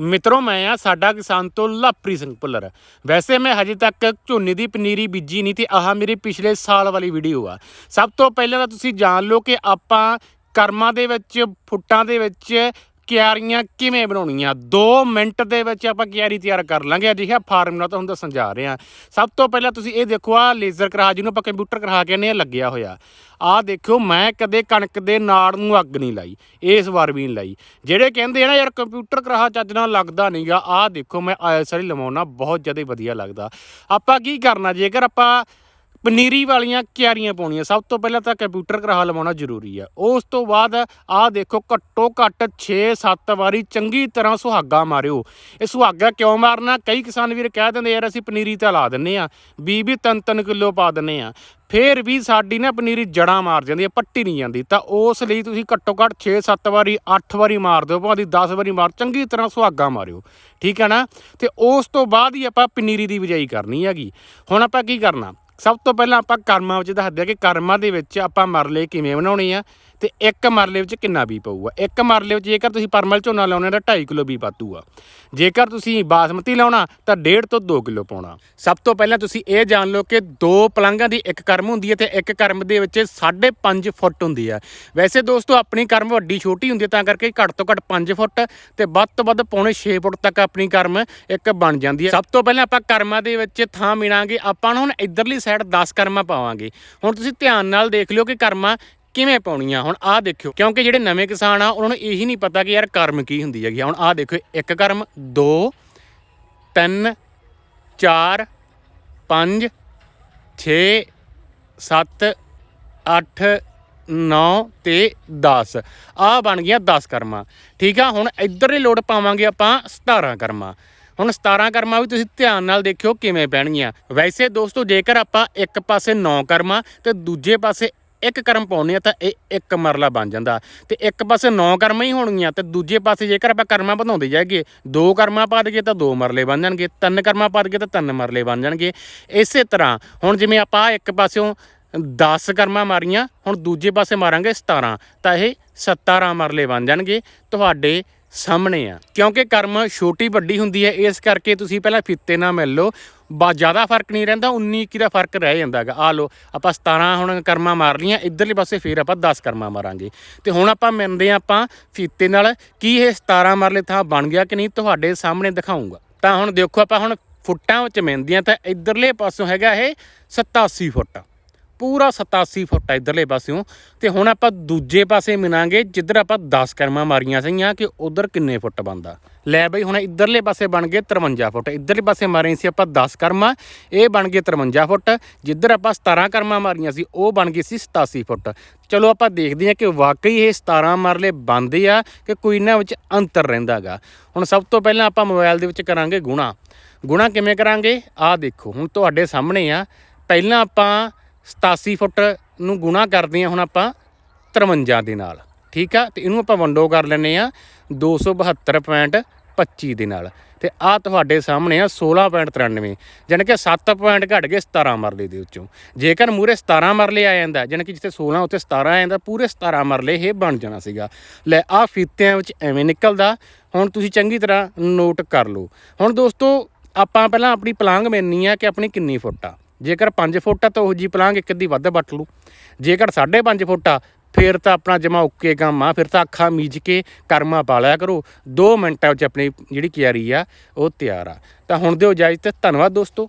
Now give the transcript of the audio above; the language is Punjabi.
ਮਿੱਤਰੋ, ਮੈਂ ਆ, ਸਾਡਾ ਕਿਸਾਨ ਤੋਂ ਲਾਪਰੀ ਸਿੰਘ ਭੁੱਲਰ। ਵੈਸੇ ਮੈਂ ਹਜੇ ਤੱਕ ਝੋਨੇ ਦੀ ਪਨੀਰੀ ਬੀਜੀ ਨਹੀਂ ਤੇ ਆਹ ਮੇਰੀ ਪਿਛਲੇ ਸਾਲ ਵਾਲੀ ਵੀਡੀਓ ਆ। ਸਭ ਤੋਂ ਪਹਿਲਾਂ ਤਾਂ ਤੁਸੀਂ ਜਾਣ ਲਓ ਕਿ ਆਪਾਂ ਕਰਮਾਂ ਦੇ ਵਿੱਚ, ਫੁੱਟਾਂ ਦੇ ਵਿੱਚ ਕਿਆਰੀਆਂ ਕਿਵੇਂ ਬਣਾਉਣੀਆਂ? 2 ਮਿੰਟ ਦੇ ਵਿੱਚ ਆਪਾਂ ਕਿਆਰੀ ਤਿਆਰ ਕਰ ਲਾਂਗੇ। ਅਜਿਹਾ ਫਾਰਮੂਲਾ ਤੁਹਾਨੂੰ ਦੱਸਣ ਜਾ ਰਹੇ ਹਾਂ। ਸਭ ਤੋਂ ਪਹਿਲਾਂ ਤੁਸੀਂ ਇਹ ਦੇਖੋ ਆ ਲੇਜ਼ਰ ਕਰਾਹ ਜਿਹਨੂੰ ਆਪਾਂ ਕੰਪਿਊਟਰ ਕਰਾ ਕਹਿੰਦੇ ਨੇ ਲੱਗਿਆ ਹੋਇਆ। ਆਹ ਦੇਖਿਓ, ਮੈਂ ਕਦੇ ਕਣਕ ਦੇ ਨਾੜ ਨੂੰ ਅੱਗ ਨਹੀਂ ਲਾਈ। ਇਸ ਵਾਰ ਵੀ ਨਹੀਂ ਲਾਈ। ਜਿਹੜੇ ਕਹਿੰਦੇ ਆ ਨਾ, ਯਾਰ ਕੰਪਿਊਟਰ ਕਰਾਹ ਚੱਜ ਨਾਲ ਲੱਗਦਾ ਨਹੀਂਗਾ ਆਹ ਦੇਖੋ, ਮੈਂ ਆਇਸਰੀ ਲਵਾਉਣਾ, ਬਹੁਤ ਜ਼ਿਆਦਾ ਵਧੀਆ ਲੱਗਦਾ। ਆਪਾਂ ਕੀ ਕਰਨਾ, ਜੇਕਰ ਆਪਾਂ ਪਨੀਰੀ ਵਾਲੀਆਂ ਕਿਆਰੀਆਂ ਪਾਉਣੀਆਂ। ਸਭ ਤੋਂ ਪਹਿਲਾਂ ਤਾਂ ਕੰਪਿਊਟਰ ਕਰਾ ਲਵਾਉਣਾ ਜ਼ਰੂਰੀ ਆ। ਉਸ ਤੋਂ ਬਾਅਦ ਆਹ ਦੇਖੋ, ਘੱਟੋ ਘੱਟ 6-7 ਵਾਰੀ ਚੰਗੀ ਤਰ੍ਹਾਂ ਸੁਹਾਗਾ ਮਾਰਿਓ। ਇਹ ਸੁਹਾਗਾ ਕਿਉਂ ਮਾਰਨਾ? ਕਈ ਕਿਸਾਨ ਵੀਰ ਕਹਿ ਦਿੰਦੇ, ਯਾਰ ਅਸੀਂ ਪਨੀਰੀ ਤਾਂ ਲਾ ਦਿੰਨੇ ਆ 20 ਤਿੰਨ ਤਿੰਨ ਕਿਲੋ ਪਾ ਦਿੰਨੇ ਆ। ਫੇਰ ਵੀ ਸਾਡੀ ਨਾ ਪਨੀਰੀ ਜੜਾਂ ਮਾਰ ਜਾਂਦੀ ਹੈ ਪੱਟੀ ਨਹੀਂ ਜਾਂਦੀ। ਤਾਂ ਉਸ ਲਈ ਤੁਸੀਂ ਘੱਟੋ ਘੱਟ 6-7 ਵਾਰੀ 8 ਵਾਰੀ ਮਾਰ ਦਿਓ, ਭਾਵੇਂ 10 ਵਾਰੀ ਮਾਰ, ਚੰਗੀ ਤਰ੍ਹਾਂ ਸੁਹਾਗਾ ਮਾਰਿਓ। ਠੀਕ ਹੈ ਨਾ? ਤੇ ਉਸ ਤੋਂ ਬਾਅਦ ਹੀ ਆਪਾਂ ਪਨੀਰੀ ਦੀ ਬਿਜਾਈ ਕਰਨੀ ਹੈਗੀ। ਹੁਣ ਆਪਾਂ ਕੀ ਕਰਨਾ? ਸਭ ਤੋਂ ਪਹਿਲਾਂ ਆਪਾਂ ਕਰਮਾਂ ਵਿੱਚ ਦੱਸਦੇ ਆ ਕਿ ਕਰਮਾਂ ਦੇ ਵਿੱਚ ਆਪਾਂ ਮਰਲੇ ਕਿਵੇਂ ਬਣਾਉਣੇ ਆ। ਤੇ ਇੱਕ ਮਰਲੇ ਵਿੱਚ ਕਿੰਨਾ ਬੀ ਪਊਗਾ? ਇੱਕ ਮਰਲੇ ਵਿੱਚ ਜੇਕਰ ਤੁਸੀਂ ਪਰਮਲ ਝੋਨਾ ਲਾਉਣੇ ਤਾਂ 2.5 ਕਿਲੋ ਬੀ ਪਾਤੂਗਾ। ਜੇਕਰ ਤੁਸੀਂ ਬਾਸਮਤੀ ਲਾਉਣਾ ਤਾਂ 1.5 ਤੋਂ 2 ਕਿਲੋ ਪਾਉਣਾ। ਸਭ ਤੋਂ ਪਹਿਲਾਂ ਤੁਸੀਂ ਇਹ ਜਾਣ ਲਓ ਕਿ ਦੋ ਪਲੰਘਾਂ ਦੀ ਇੱਕ ਕਰਮ ਹੁੰਦੀ ਹੈ ਤੇ ਇੱਕ ਕਰਮ ਦੇ ਵਿੱਚ 5.5 ਫੁੱਟ ਹੁੰਦੀ ਹੈ। ਵੈਸੇ ਦੋਸਤੋ, ਆਪਣੀ ਕਰਮ ਵੱਡੀ ਛੋਟੀ ਹੁੰਦੀ ਹੈ, ਤਾਂ ਕਰਕੇ ਘੱਟ ਤੋਂ ਘੱਟ 5 ਫੁੱਟ ਤੇ ਵੱਧ ਤੋਂ ਵੱਧ ਪੌਣੇ 6 ਫੁੱਟ ਤੱਕ ਆਪਣੀ ਕਰਮ ਇੱਕ ਬਣ ਜਾਂਦੀ ਹੈ। ਸਭ ਤੋਂ ਪਹਿਲਾਂ ਆਪਾਂ ਕਰਮਾਂ ਦੇ ਵਿੱਚ ਥਾਂ ਮਿਣਾਂਗੇ। ਆਪਾਂ ਨੂੰ ਹੁਣ ਇਧਰਲੀ ਸਾਈਡ 10 ਕਰਮਾਂ ਪਾਵਾਂਗੇ। ਹੁਣ ਤੁਸੀਂ ਧਿਆਨ ਨਾਲ ਦੇਖ ਲਿਓ ਕਿ ਕਰਮਾਂ ਕਿਵੇਂ ਪਾਉਣੀਆਂ? ਹੁਣ ਆਹ ਦੇਖਿਓ, ਕਿਉਂਕਿ ਜਿਹੜੇ ਨਵੇਂ ਕਿਸਾਨ ਆ, ਉਹਨਾਂ ਨੂੰ ਇਹੀ ਨਹੀਂ ਪਤਾ ਕਿ ਯਾਰ ਕਰਮ ਕੀ ਹੁੰਦੀ ਹੈਗੀ ਹੁਣ ਆਹ ਦੇਖੋ ਇੱਕ ਕਰਮ 2 3 4 5 6 7 8 9 ਤੇ 10 ਆ ਬਣ ਗਈਆਂ 10 ਕਰਮਾਂ। ਠੀਕ ਆ, ਹੁਣ ਇੱਧਰਲੇ ਲੋਡ ਪਾਵਾਂਗੇ ਆਪਾਂ 17 ਕਰਮਾਂ। ਹੁਣ 17 ਕਰਮਾਂ ਵੀ ਤੁਸੀਂ ਧਿਆਨ ਨਾਲ ਦੇਖਿਓ ਕਿਵੇਂ ਪੈਣਗੀਆਂ। ਵੈਸੇ ਦੋਸਤੋ, ਜੇਕਰ ਆਪਾਂ ਇੱਕ ਪਾਸੇ 9 ਕਰਮਾਂ ਤੇ ਦੂਜੇ ਪਾਸੇ ਇੱਕ ਕਰਮ ਪਾਉਨੇ ਆ ਤਾਂ ਇਹ ਇੱਕ ਮਰਲਾ ਬਣ ਜਾਂਦਾ ਤੇ ਇੱਕ ਪਾਸੇ 9 ਕਰਮਾਂ ਹੀ ਹੋਣਗੀਆਂ ਤੇ ਦੂਜੇ ਪਾਸੇ ਜੇਕਰ ਆਪਾਂ ਕਰਮਾਂ ਵਧਾਉਂਦੇ ਜਾਈਏ, ਦੋ ਕਰਮਾਂ ਪਾ ਦਈਏ ਤਾਂ ਦੋ ਮਰਲੇ ਬਣ ਜਾਣਗੇ, ਤਿੰਨ ਕਰਮਾਂ ਪਾ ਦਈਏ ਤਾਂ ਤਿੰਨ ਮਰਲੇ ਬਣ ਜਾਣਗੇ। ਇਸੇ ਤਰ੍ਹਾਂ ਹੁਣ ਜਿਵੇਂ ਆਪਾਂ ਇੱਕ ਪਾਸਿਓਂ 10 ਕਰਮਾਂ ਮਾਰੀਆਂ, ਹੁਣ ਦੂਜੇ ਪਾਸੇ ਮਾਰਾਂਗੇ 17 ਤਾਂ ਇਹ 17 ਮਰਲੇ ਬਣ ਜਾਣਗੇ। ਤੁਹਾਡੇ ਸਾਹਮਣੇ ਆ। ਕਿਉਂਕਿ ਕਰਮ ਛੋਟੀ ਵੱਡੀ ਹੁੰਦੀ ਹੈ, ਇਸ ਕਰਕੇ ਤੁਸੀਂ ਪਹਿਲਾਂ ਫਿੱਤੇ ਨਾਲ ਮਿਲ ਲਓ। ਬਾ, ਜ਼ਿਆਦਾ ਫ਼ਰਕ ਨਹੀਂ ਰਹਿੰਦਾ 19 21 ਦਾ ਫ਼ਰਕ ਰਹਿ ਜਾਂਦਾਗਾ ਆ ਲਓ, ਆਪਾਂ 17 ਹੁਣ ਕਰਮਾਂ ਮਾਰ ਲੀਆਂ ਇਧਰਲੇ ਪਾਸੇ ਫੇਰ ਆਪਾਂ 10 ਕਰਮਾਂ ਮਾਰਾਂਗੇ। ਤੇ ਹੁਣ ਆਪਾਂ ਮਿਲਦੇ ਹਾਂ ਆਪਾਂ ਫੀਤੇ ਨਾਲ, ਕੀ ਇਹ 17 ਮਾਰਲੇ ਥਾਂ ਬਣ ਗਿਆ ਕਿ ਨਹੀਂ, ਤੁਹਾਡੇ ਸਾਹਮਣੇ ਦਿਖਾਉਂਗਾ। ਤਾਂ ਹੁਣ ਦੇਖੋ ਆਪਾਂ ਹੁਣ ਫੁੱਟਾਂ ਵਿੱਚ ਮਿਲਦੀਆਂ, ਤਾਂ ਇਧਰਲੇ ਪਾਸੋਂ ਹੈਗਾ ਇਹ 87 ਫੁੱਟ। ਪੂਰਾ 87 ਫੁੱਟ ਆ ਇਧਰਲੇ ਪਾਸਿਓਂ। ਤੇ ਹੁਣ ਆਪਾਂ ਦੂਜੇ ਪਾਸੇ ਮਿਲਾਂਗੇ, ਜਿੱਧਰ ਆਪਾਂ 10 ਕਰਮਾਂ ਮਾਰੀਆਂ ਸੀਗੀਆਂ ਕਿ ਉਧਰ ਕਿੰਨੇ ਫੁੱਟ ਬਣਦਾ। ਲੈ ਬਈ, ਹੁਣ ਇਧਰਲੇ ਪਾਸੇ ਬਣ ਗਏ 53 ਫੁੱਟ। ਇਧਰਲੇ ਪਾਸੇ ਮਾਰੇ ਸੀ ਆਪਾਂ 10 ਕਰਮਾਂ, ਇਹ ਬਣ ਗਏ 53 ਫੁੱਟ। ਜਿੱਧਰ ਆਪਾਂ 17 ਕਰਮਾਂ ਮਾਰੀਆਂ ਸੀ, ਉਹ ਬਣ ਗਈ ਸੀ 87 ਫੁੱਟ। ਚਲੋ ਆਪਾਂ ਦੇਖਦੇ ਹਾਂ ਕਿ ਵਾਕਈ ਇਹ 17 ਮਰਲੇ ਬਣਦੇ ਆ ਕਿ ਕੋਈ ਇਹਨਾਂ ਵਿੱਚ ਅੰਤਰ ਰਹਿੰਦਾਗਾ ਹੁਣ ਸਭ ਤੋਂ ਪਹਿਲਾਂ ਆਪਾਂ ਮੋਬਾਈਲ ਦੇ ਵਿੱਚ ਕਰਾਂਗੇ ਗੁਣਾ। ਗੁਣਾ ਕਿਵੇਂ ਕਰਾਂਗੇ? ਆਹ ਦੇਖੋ, ਹੁਣ ਤੁਹਾਡੇ ਸਾਹਮਣੇ ਆ। ਪਹਿਲਾਂ ਆਪਾਂ 87 ਫੁੱਟ ਨੂੰ ਗੁਣਾ ਕਰਦੇ ਹਾਂ ਹੁਣ ਆਪਾਂ 53 ਦੇ ਨਾਲ, ਠੀਕ ਆ? ਤੇ ਇਹਨੂੰ ਆਪਾਂ ਵੰਡੋ ਕਰ ਲੈਨੇ ਆ 272.25 ਦੇ ਨਾਲ। ਤੇ ਆ ਤੁਹਾਡੇ ਸਾਹਮਣੇ ਆ 16.93 ਜਾਣੀ ਕਿ 7 ਪੁਆਇੰਟ ਘਟ ਗਏ 17 ਮਰਲੇ ਦੇ ਵਿੱਚੋਂ। ਜੇਕਰ ਮੂਰੇ 17 ਮਰਲੇ ਆ ਜਾਂਦਾ, ਜਾਣੀ ਕਿ ਜਿੱਥੇ 16 ਉੱਥੇ 17 ਆ ਜਾਂਦਾ, ਪੂਰੇ 17 ਮਰਲੇ ਇਹ ਬਣ ਜਾਣਾ ਸੀਗਾ। ਲੈ ਆ ਫੀਤਿਆਂ ਵਿੱਚ ਐਵੇਂ ਨਿਕਲਦਾ। ਹੁਣ ਤੁਸੀਂ ਚੰਗੀ ਤਰ੍ਹਾਂ ਨੋਟ ਕਰ ਲਓ। ਹੁਣ ਦੋਸਤੋ, ਆਪਾਂ ਪਹਿਲਾਂ ਆਪਣੀ ਪਲਾਂਗ ਮੈਨੀ ਆ ਕਿ ਆਪਣੀ ਕਿੰਨੀ ਫੁੱਟ ਆ? ਜੇਕਰ 5 ਫੁੱਟ ਆ ਤਾਂ ਉਹ ਜੀ ਪਲਾਂਗ ਇੱਕ ਅੱਧੀ ਵੱਧ ਵੱਟ ਲੂ ਜੇਕਰ 5.5 ਫੁੱਟ ਆ, ਫਿਰ ਤਾਂ ਆਪਣਾ ਜਮਾ ਓਕੇ ਕੰਮ ਆ, ਫਿਰ ਤਾਂ ਅੱਖਾਂ ਮੀਜ ਕੇ ਕਰਮਾ ਪਾ ਲਿਆ ਕਰੋ। 2 ਮਿੰਟਾਂ ਵਿੱਚ ਆਪਣੀ ਜਿਹੜੀ ਕਿਆਰੀ ਆ, ਉਹ ਤਿਆਰ ਆ। ਤਾਂ ਹੁਣ ਦਿਓ ਇਜਾਜ਼ਤ, ਧੰਨਵਾਦ ਦੋਸਤੋ।